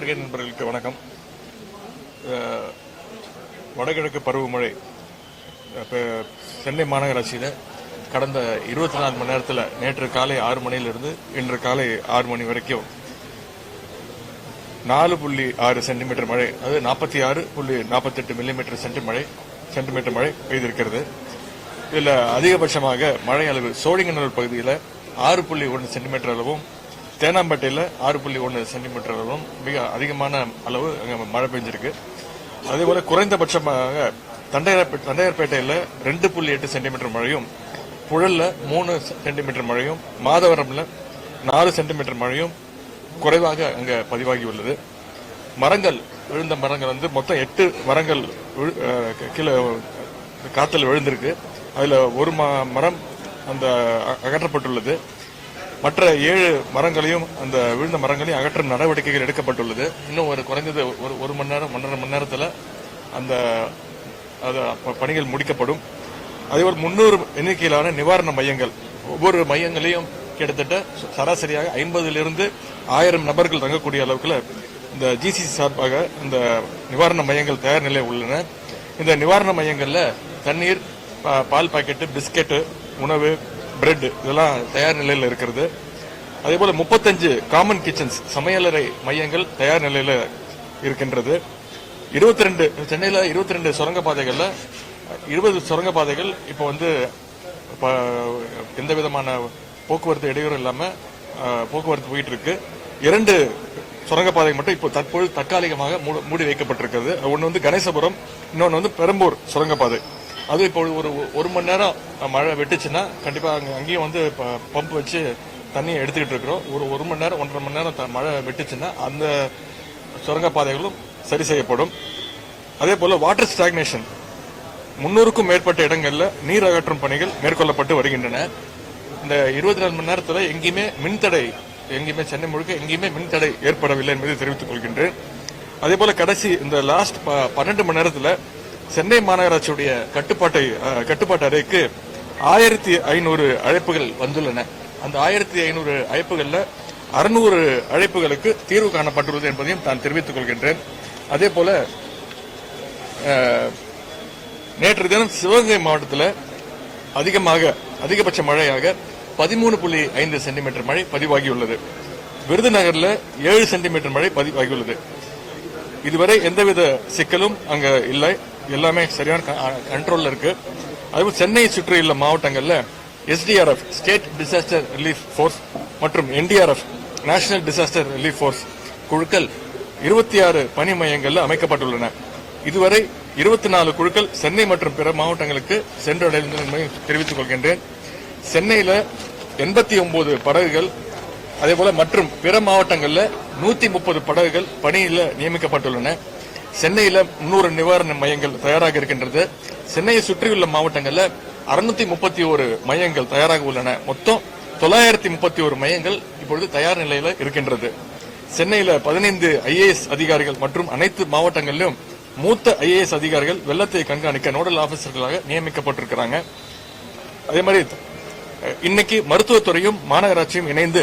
பத்திரிகை நண்பர்களுக்கு வணக்கம். வடகிழக்கு பருவமழை சென்னை மாநகராட்சியில் கடந்த இருபத்தி நாலு மணி நேரத்தில் நேற்று காலை ஆறு மணியிலிருந்து இன்று காலை ஆறு மணி வரைக்கும் நாலு புள்ளி ஆறு சென்டிமீட்டர் மழை அது நாற்பத்தி ஆறு புள்ளி நாற்பத்தெட்டு மில்லிமீட்டர் சென்டி மழை சென்டிமீட்டர் மழை பெய்திருக்கிறது. இதில் அதிகபட்சமாக மழை அளவு சோழிங்கநல்லூர் பகுதியில் ஆறு புள்ளி ஒன்று சென்டிமீட்டர் அளவும் தேனாம்பேட்டையில் ஆறு புள்ளி ஒன்று சென்டிமீட்டர் அளவும் மிக அதிகமான அளவு அங்கே மழை பெஞ்சிருக்கு. அதேபோல் குறைந்தபட்சமாக தண்டையார் தண்டையார்பேட்டையில் ரெண்டு புள்ளி எட்டு சென்டிமீட்டர் மழையும் புழலில் மூணு சென்டிமீட்டர் மழையும் மாதவரம்ல நாலு சென்டிமீட்டர் மழையும் குறைவாக அங்கே பதிவாகி உள்ளது மரங்கள் விழுந்த மரங்கள் வந்து மொத்தம் எட்டு மரங்கள் கீழே காற்றில் விழுந்திருக்கு. அதில் ஒரு மரம் அந்த அகற்றப்பட்டுள்ளது. மற்ற ஏழு மரங்களையும் அந்த விழுந்த மரங்களையும் அகற்றும் நடவடிக்கைகள் எடுக்கப்பட்டுள்ளது. இன்னும் ஒரு குறைந்தது ஒரு ஒரு மணி நேரம் ஒன்றரை மணி நேரத்தில் அந்த ப- பணிகள் முடிக்கப்படும். அதே ஒரு முன்னூறு எண்ணிக்கையிலான நிவாரண மையங்கள். ஒவ்வொரு மையங்களையும் கிட்டத்தட்ட சராசரியாக ஐம்பதிலிருந்து ஆயிரம் நபர்கள் தங்கக்கூடிய அளவுக்குல இந்த ஜிசிசி சார்பாக இந்த நிவாரண மையங்கள் தயார் நிலையில் உள்ளன. இந்த நிவாரண மையங்களில் தண்ணீர் பா- பால் பாக்கெட்டு பிஸ்கெட்டு உணவு பிரெட் இதெல்லாம் தயார் நிலையில் இருக்கிறது. அதே போல் முப்பத்தஞ்சு காமன் கிச்சன்ஸ் சமையலறை மையங்கள் தயார் நிலையில் இருக்கின்றது. இருபத்தி ரெண்டு சென்னையில் இருபத்தி ரெண்டு சுரங்கப்பாதைகள்ல இருபது சுரங்கப்பாதைகள் இப்போ வந்து ப- எந்த விதமான போக்குவரத்து இடையூறும் இல்லாமல் போக்குவரத்து போயிட்டு இருக்கு இரண்டு சுரங்கப்பாதை மட்டும் இப்போ தற்போது தற்காலிகமாக மூடி வைக்கப்பட்டிருக்கிறது. ஒன்று வந்து கணேசபுரம் இன்னொன்று வந்து பெரம்பூர் சுரங்கப்பாதை. அது இப்போ ஒரு ஒரு மணி நேரம் மழை வெட்டுச்சுன்னா கண்டிப்பாக அங்கே அங்கேயும் வந்து பம்ப் வச்சு தண்ணியை எடுத்துக்கிட்டு இருக்கிறோம். ஒரு ஒரு மணி நேரம் ஒன்றரை மணி நேரம் த- மழை வெட்டுச்சுன்னா அந்த சுரங்கப்பாதைகளும் சரி செய்யப்படும். அதே போல் வாட்டர் ஸ்டாக்னேஷன் முன்னூறுக்கும் மேற்பட்ட இடங்களில் நீர் அகற்றும் பணிகள் மேற்கொள்ளப்பட்டு வருகின்றன. இந்த இருபத்தி நாலு மணி நேரத்தில் எங்கேயுமே மின்தடை எங்கேயுமே சென்னை முழுக்க எங்கேயுமே மின்தடை ஏற்படவில்லை என்பதை தெரிவித்துக் கொள்கின்றேன். அதே போல கடைசி இந்த லாஸ்ட் பன்னெண்டு மணி நேரத்தில் சென்னை மாநகராட்சியுடைய கட்டுப்பாட்டை கட்டுப்பாட்டு அறைக்கு ஆயிரத்தி ஐநூறு அழைப்புகள் வந்துள்ளன. அந்த ஆயிரத்தி ஐநூறு அழைப்புகளில் அறுநூறு அழைப்புகளுக்கு தீர்வு காணப்பட்டுள்ளது என்பதையும் நான் தெரிவித்துக் கொள்கின்றேன். அதே போல நேற்று தினம் சிவகங்கை மாவட்டத்தில் அதிகமாக அதிகபட்ச மழையாக பதிமூணு புள்ளி ஐந்து சென்டிமீட்டர் மழை பதிவாகியுள்ளது. விருதுநகரில் ஏழு சென்டிமீட்டர் மழை பதிவாகியுள்ளது. இதுவரை எந்தவித சிக்கலும் அங்க இல்லை. எல்லாமே சரியான கண்ட்ரோலில் இருக்குது அதுவும் சென்னையை சுற்றியுள்ள மாவட்டங்களில் SDRF state disaster relief force மற்றும் NDRF national disaster relief force குழுக்கள் இருபத்தி ஆறு பணி மையங்களில் அமைக்கப்பட்டுள்ளன. இதுவரை இருபத்தி நாலு குழுக்கள் சென்னை மற்றும் பிற மாவட்டங்களுக்கு சென்றடைந்தது என்பதை தெரிவித்துக் கொள்கின்றேன். சென்னையில் எண்பத்தி ஒன்பது படகுகள் அதேபோல மற்றும் பிற மாவட்டங்களில் நூத்தி முப்பது படகுகள் பணியில் நியமிக்கப்பட்டுள்ளன. சென்னையில் முன்னூறு நிவாரண மையங்கள் தயாராக இருக்கின்றது. சென்னையை சுற்றியுள்ள மாவட்டங்களில் அறுநூத்தி முப்பத்தி ஒரு மையங்கள் தயாராக உள்ளன. மொத்தம் தொள்ளாயிரத்தி முப்பத்தி ஒரு மையங்கள் இப்பொழுது தயார் நிலையில இருக்கின்றது. சென்னையில பதினைந்து ஐஏஎஸ் அதிகாரிகள் மற்றும் அனைத்து மாவட்டங்களிலும் மூத்த ஐஏஎஸ் அதிகாரிகள் வெள்ளத்தை கண்காணிக்க நோடல் ஆபீசர்களாக நியமிக்கப்பட்டிருக்கிறாங்க. அதே மாதிரி இன்னைக்கு மருத்துவத்துறையும் மாநகராட்சியும் இணைந்து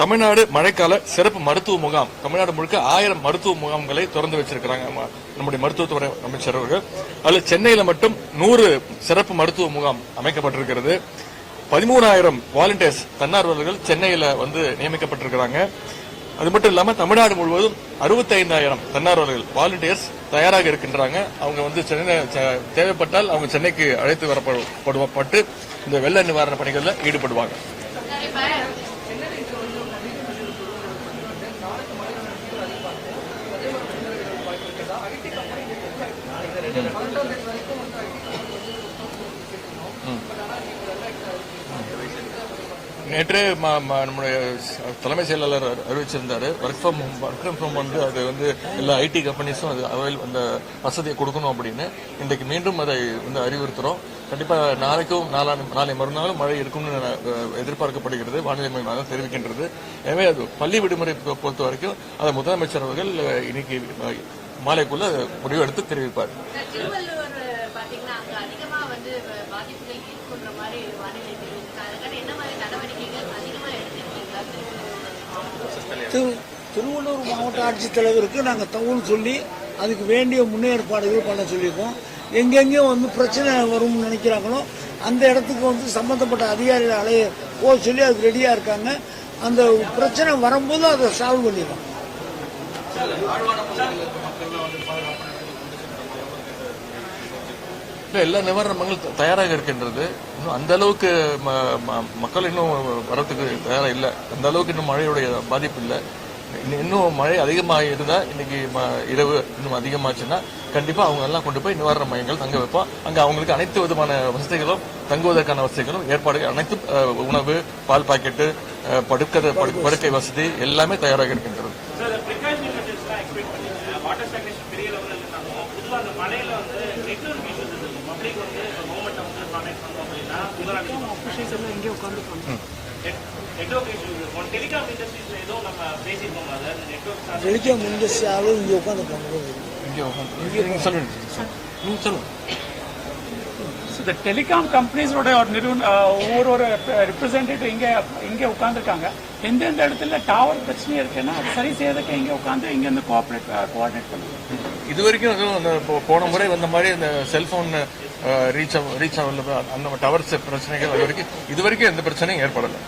தமிழ்நாடு மழைக்கால சிறப்பு மருத்துவ முகாம். தமிழ்நாடு முழுக்க ஆயிரம் மருத்துவ முகாம்களை திறந்து வச்சிருக்கிறாங்க ம- நம்முடைய மருத்துவத்துறை அமைச்சர் அவர்கள். அதுல சென்னையில மட்டும் நூறு சிறப்பு மருத்துவ முகாம் அமைக்கப்பட்டிருக்கிறது. பதிமூணாயிரம் வாலண்டியர்ஸ் தன்னார்வலர்கள் சென்னையில வந்து நியமிக்கப்பட்டிருக்கிறாங்க. அது மட்டும் இல்லாம தமிழ்நாடு முழுவதும் அறுபத்தைந்தாயிரம் தன்னார்வலர்கள் வாலண்டியர்ஸ் தயாராக இருக்கின்றாங்க. அவங்க வந்து சென்னை தேவைப்பட்டால் அவங்க சென்னைக்கு அழைத்து வரப்பட்டு இந்த வெள்ள நிவாரண பணிகளில் ஈடுபடுவாங்க. நேற்று நம்முடைய தலைமை செயலாளர் அறி- அறிவிச்சிருந்தாரு. Work from work from home வந்து அது வந்து எல்லா ஐடி கம்பெனிஸும் அது அவைல் அந்த வசதியை கொடுக்கணும் அப்படின்னு. இன்றைக்கு மீண்டும் அதை வந்து அறிவுறுத்துறோம். கண்டிப்பாக நாளைக்கும் நாளா நாளை மறுநாளும் மழை இருக்கும்னு எதிர்பார்க்கப்படுகிறது. வானிலை மையம் தெரிவிக்கின்றது. எனவே அது பள்ளி விடுமுறை பொறுத்த வரைக்கும் அதை முதலமைச்சர் அவர்கள் இன்னைக்கு மாலைக்குள்ள முடிவெடுத்து தெரிவிப்பார். திருவள்ளூர் மாவட்ட ஆட்சித்தலைவருக்கு நாங்கள் தகவல் சொல்லி அதுக்கு வேண்டிய முன்னேற்பாடுகள் பண்ண சொல்லியிருக்கோம். எங்கெங்கே வந்து பிரச்சனை வரும்னு நினைக்கிறாங்களோ அந்த இடத்துக்கு வந்து சம்பந்தப்பட்ட அதிகாரிகளை அலைய போக சொல்லி அதுக்கு ரெடியாக இருக்காங்க. அந்த பிரச்சனை வரும்போது அதை சால்வ் பண்ணிடுவோம் இல்லை எல்லா நிவாரணங்கள் த- தயாராக இருக்கின்றது. இன்னும் அந்த அளவுக்கு ம- ம- மக்கள் இன்னும் வரத்துக்கு தயாராக இல்லை. அந்த அளவுக்கு இன்னும் மழையுடைய பாதிப்பு இல்லை. இன்னும் இன்னும் மழை அதிகமாக இருந்தால் இன்னைக்கு ம- இரவு இன்னும் அதிகமாச்சுன்னா கண்டிப்பாக அவங்க எல்லாம் கொண்டு போய் நிவாரண மையங்கள் தங்க வைப்போம். அங்கே அவங்களுக்கு அனைத்து விதமான வசதிகளும் தங்குவதற்கான வசதிகளும் ஏற்பாடுகள் அனைத்து உணவு பால் பாக்கெட்டு அஹ், படு- படுக்கை வசதி எல்லாமே தயாராக இருக்கின்றது சார் ப்ரிகாஷனரி மெஷர்ஸ்லாம் எக்ஸ்பெக்ட் பண்ணீங்க வாட்டர் ஸ்டாக்னேஷன் பெரிய லெவலில் இருந்தாலும் பொதுவாக அந்த மழையில வந்து நெட்ஒர்க் இஷ்யூஸ் இருக்கு பப்ளிக் வந்து கவர்மெண்ட் வந்து கான்டாக்ட் பண்ணோம் அப்படின்னா டெலிகாம் ஆளும் இங்கே உட்காந்துருக்காங்க இங்க உட்காந்து- சொல்லுங்க நீங்க சொல்லுங்க இந்த டெலிகாம் கம்பெனிஸோட ஒரு நிறுவன ஒவ்வொரு ஒரு ரெப்ரசன்டேட்டிவ் இங்கே இங்கே உட்காந்துருக்காங்க எந்தெந்த இடத்துல டவர் பிரச்சனை இருக்குன்னா அது சரி செய்யறதுக்கு இங்கே உட்காந்து இங்க இருந்து கோஆப்ரேட் கோஆர்டினேட் பண்ணுவாங்க. இது வரைக்கும் போன முறை வந்த மாதிரி அந்த செல்போன் ரீச் ரீச் ஆகல அந்த டவர்ஸ் பிரச்சனைகள் அது வரைக்கும் இது வரைக்கும் எந்த பிரச்சனையும் ஏற்படலை.